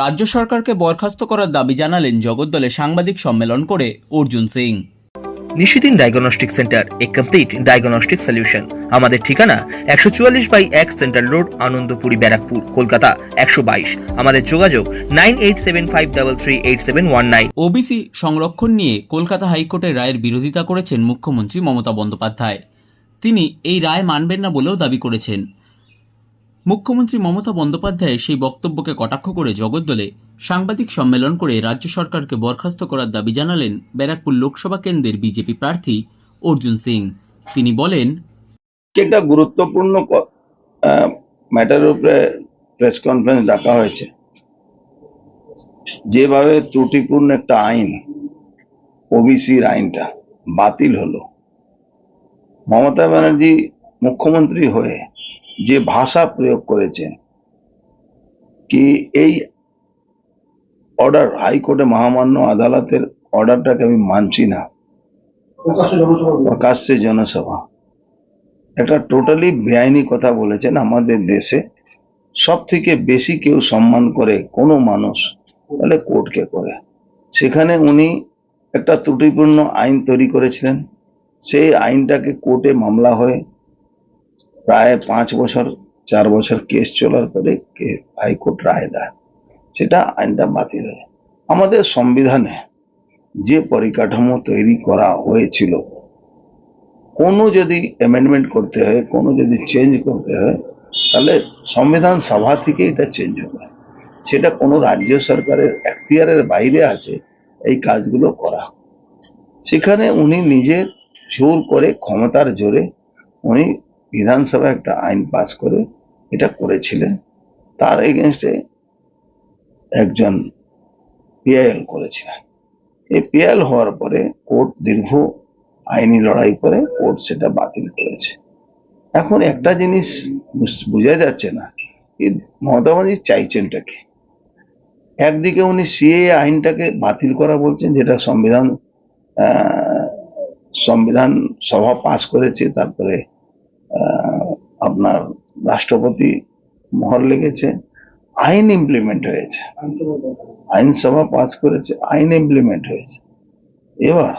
রাজ্য সরকারকে বরখাস্ত করার দাবি জানালেন জগদ্দলে সাংবাদিক সম্মেলন করে অর্জুন সিং। নিশিদিন ডায়াগনস্টিক সেন্টার এ কমপ্লিট ডায়াগনস্টিক সলিউশন আমাদের ঠিকানা একশো চুয়াল্লিশ বাই এক সেন্ট্রাল রোড আনন্দপুরি ব্যারাকপুর কলকাতা একশো বাইশ। আমাদের যোগাযোগ nine eight seven five double three eight seven one nine. OBC সংরক্ষণ নিয়ে কলকাতা হাইকোর্টের রায়ের বিরোধিতা করেছেন মুখ্যমন্ত্রী মমতা বন্দ্যোপাধ্যায়। তিনি এই রায় মানবেন না বলেও দাবি করেছেন। মুখ্যমন্ত্রী মমতা বন্দ্যোপাধ্যায় সেই বক্তব্যকে কটাক্ষ করে জগদ্দলে সাংবাদিক সম্মেলন করে রাজ্য সরকারকে বরখাস্ত করার দাবি জানালেন ব্যারাকপুর লোকসভা কেন্দ্রের বিজেপি প্রার্থী অর্জুন সিং। তিনি বলেন একটা গুরুত্বপূর্ণ ম্যাটারের উপরে প্রেস কনফারেন্স ডাকা হয়েছে। যেভাবে ত্রুটিপূর্ণ একটা আইন ওবিসির আইনটা বাতিল হলো। মমতা ব্যানার্জি মুখ্যমন্ত্রী হয়ে যে ভাষা প্রয়োগ করেছেন কি এই অর্ডার হাইকোর্টে মহামান্য আদালতের অর্ডারটাকে আমি মানছি না। প্রকাশ্যে জনসভা। একটা টোটালি বেআইনি কথা বলেছেন আমাদের দেশে। সব থেকে বেশি কেউ সম্মান করে কোনো মানুষ, তাহলে কোর্টকে করে। সেখানে উনি একটা ত্রুটিপূর্ণ আইন তৈরি করেছিলেন। সেই আইনটাকে কোর্টে মামলা হয়ে প্রায় পাঁচ বছর, চার বছর কেস চলার পরে হাইকোর্ট রায় দেয়। সেটা আইনটা বাতিল হয় আমাদের সংবিধানে যে পরিকাঠামো তৈরি করা হয়েছিল, কোনো যদি অ্যামেন্ডমেন্ট করতে হয়, কোনো যদি চেঞ্জ করতে হয়, তাহলে সংবিধান সভা থেকে এটা চেঞ্জ হবে। সেটা কোনো রাজ্য সরকারের এখতিয়ারের বাইরে আছে, এই কাজগুলো করা। সেখানে উনি নিজের জোর করে ক্ষমতার জোরে উনি বিধানসভায় একটা আইন পাস করে এটা করেছিলেন। তার এগেনস্টে একজন পিআইএল করেছিলেন। এই পিআইএল হওয়ার পরে কোর্ট দীর্ঘ আইনি লড়াই করে কোর্ট সেটা বাতিল করেছে। এখন একটা জিনিস বুঝ- যাচ্ছে না মমতা ব্যানার্জি চাইছেনটা কি? একদিকে উনি সিএ আইনটাকে বাতিল করা বলছেন, যেটা সংবিধান সংবিধান সভা পাস করেছে, তারপরে আপনার রাষ্ট্রপতি মহর লেগেছে, আইন ইমপ্লিমেন্ট হয়েছে। আইনসভা পাস করেছে, আইন ইমপ্লিমেন্ট হয়েছে। এবার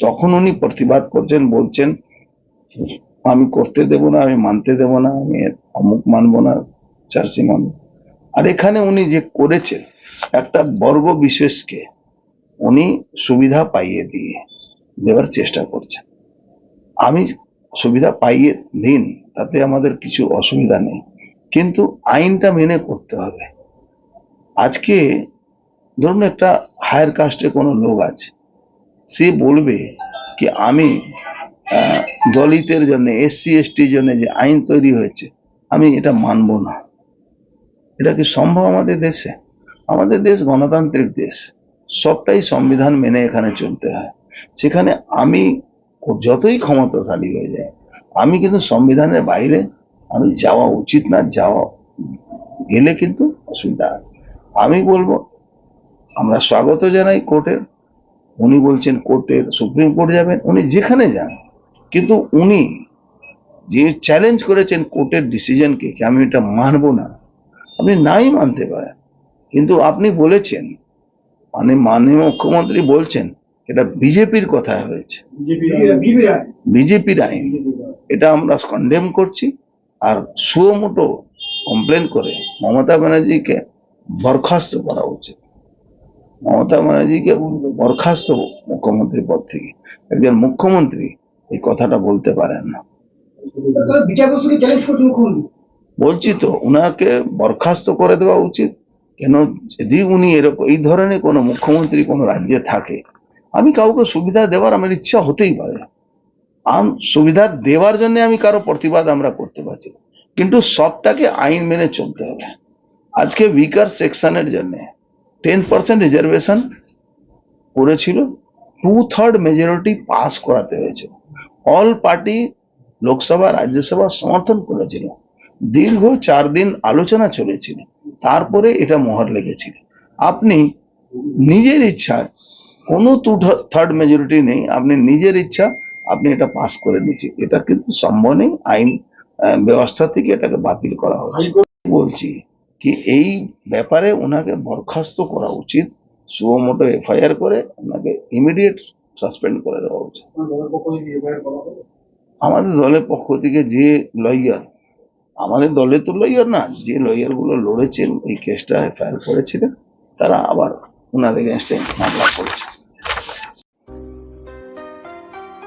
তখন উনি প্রতিবাদ করছেন, বলছেন, আমি করতে দেব না, আমি মানতে দেব না, আমি অমুক মানবো না চার্সি মানব। আর এখানে উনি যে করেছেন, একটা বর্গ বিশেষকে উনি সুবিধা পাইয়ে দিয়ে দেওয়ার চেষ্টা করছেন। আমি সুবিধা পাইয়ে দিন, তাতে আমাদের কিছু অসুবিধা নেই। কিন্তু আইনটা মেনে করতে হবে। আজকে ধরুন একটা হায়ার কাস্টে কোনো লোক আছে, সে বলবে কি, আমি দলিতের জন্য এসসি এসটির জন্য যে আইন তৈরি হয়েছে, আমি এটা মানব না। এটা কি সম্ভব আমাদের দেশে? আমাদের দেশ গণতান্ত্রিক দেশ, সবটাই সংবিধান মেনে এখানে চলতে হয়। সেখানে আমি যতই ক্ষমতাশালী হয়ে যায়, আমি কিন্তু সংবিধানের বাইরে আমি যাওয়া উচিত না, যাওয়া গেলে কিন্তু অসুবিধা আছে। আমি বলব, আমরা স্বাগত জানাই কোর্টের। উনি বলছেন কোর্টের সুপ্রিম কোর্ট যাবেন, উনি যেখানে যান। কিন্তু উনি যে চ্যালেঞ্জ করেছেন কোর্টের ডিসিশনকে কি আমি এটা মানবো না, আপনি নাই মানতে পারেন। কিন্তু আপনি বলেছেন মানে মাননীয় মুখ্যমন্ত্রী বলছেন এটা বিজেপির কথা হয়েছে। বিজেপির আইন। এটা আমরা কন্ডেম করছি। আর সুমোটো কমপ্লেন করে মমতা ব্যানার্জিকে বরখাস্ত করা উচিত। মমতা ব্যানার্জিকে বরখাস্ত মুখ্যমন্ত্রী পদ থেকে। একজন মুখ্যমন্ত্রী এই কথাটা বলতে পারেন না। বলছি তো উনাকে বরখাস্ত করে দেওয়া উচিত। কেন? যদি উনি এরকম এই ধরনের কোনো মুখ্যমন্ত্রী কোনো রাজ্যে থাকে আমি কাউকে সুবিধা দেওয়ার আমার ইচ্ছা হতেই পারে আম, সুবিধা দেওয়ার জন্য আমি কারও প্রতিবাদ আমরা করতে পারছি কিন্তু সবটাকে আইন মেনে চলতে হবে। আজকে উইকার সেকশনের জন্য টেন পার্সেন্ট রিজার্ভেশন করেছিল টু থার্ড মেজরিটি পাস করাতে হয়েছে। অল পার্টি লোকসভা, রাজ্যসভা সমর্থন করেছিল। দীর্ঘ চার দিন আলোচনা চলেছিল। তারপরে এটা মোহর লেগেছিল। আপনি নিজের ইচ্ছা কোনো টু থার্ড মেজরিটি নেই, আপনি নিজের ইচ্ছা, আপনি এটা পাস করে নিচ্ছেন। এটা কিন্তু সম্ভব নেই আইন ব্যবস্থা থেকে এটাকে বাতিল করা হচ্ছে। বলছি কি, এই ব্যাপারে ওনাকে বরখাস্ত করা উচিত সুমোটো এফআইআর করে ওনাকে ইমিডিয়েট সাসপেন্ড করে দেওয়া উচিত। আমাদের দলের পক্ষ থেকে যে লয়ার আমাদের দলের তো লয়ার না, যে লয়ারগুলো লড়েছেন, এই কেসটা এফআইআর করেছিলেন, তারা আবার ওনার এগেনস্টে মামলা করেছে।